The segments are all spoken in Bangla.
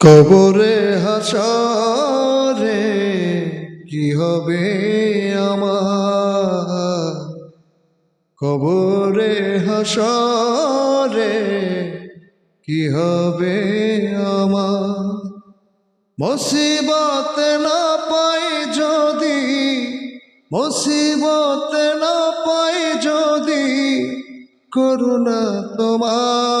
কবরে হাসরে কি হবে আমার? কবরে হাসারে কি হবে আমার? মুসিবত না পাই যদি, মুসিবত না পাই যদি করুণা তোমার।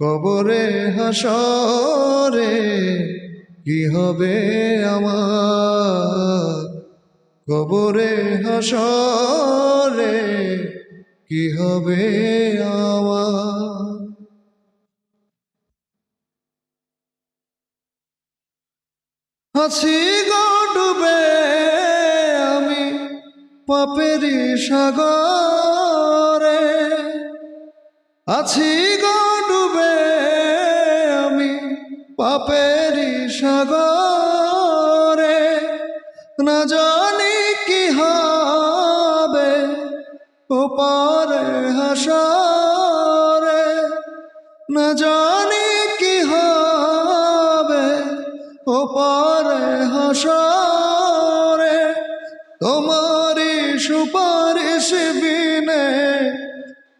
কবরে হাসরে কি হবে আমার? কবরে হাসরে কি হবে আমার? হাসি গো আমি পাপেরি সাগরে। আছি গো পাপেরি সাগরে না জানি কি হবে ওপারে হাসরে, না জানি কি হবে ওপারে হাসরে। তোমারি সুপারিশ বিনে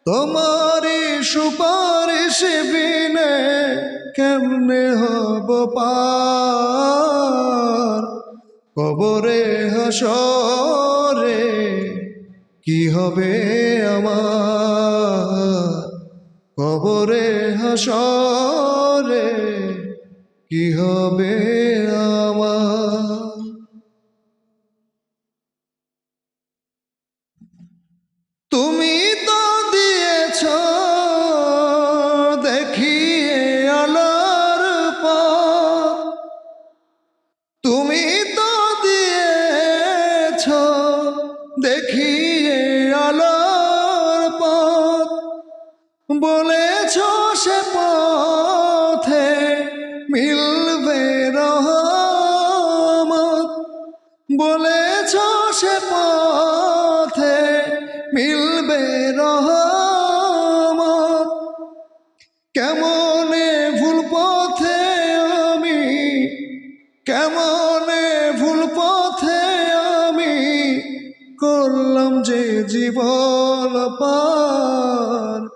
তোমারি সুপারিশ বিনে কেমনে হব পার? কবরে হাসরে কি হবে আমার? কবরে হাসরে কি হবে বলেছ সে পথে মিলবে রহমত। বলেছ সে পথে মিলবে রহমত। কেমনে ভুল পথে আমি, কেমনে ভুল পথে আমি করলাম যে জীবন পার।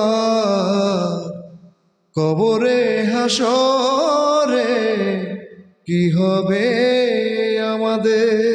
কবরে হাসরে কি হবে আমাদের?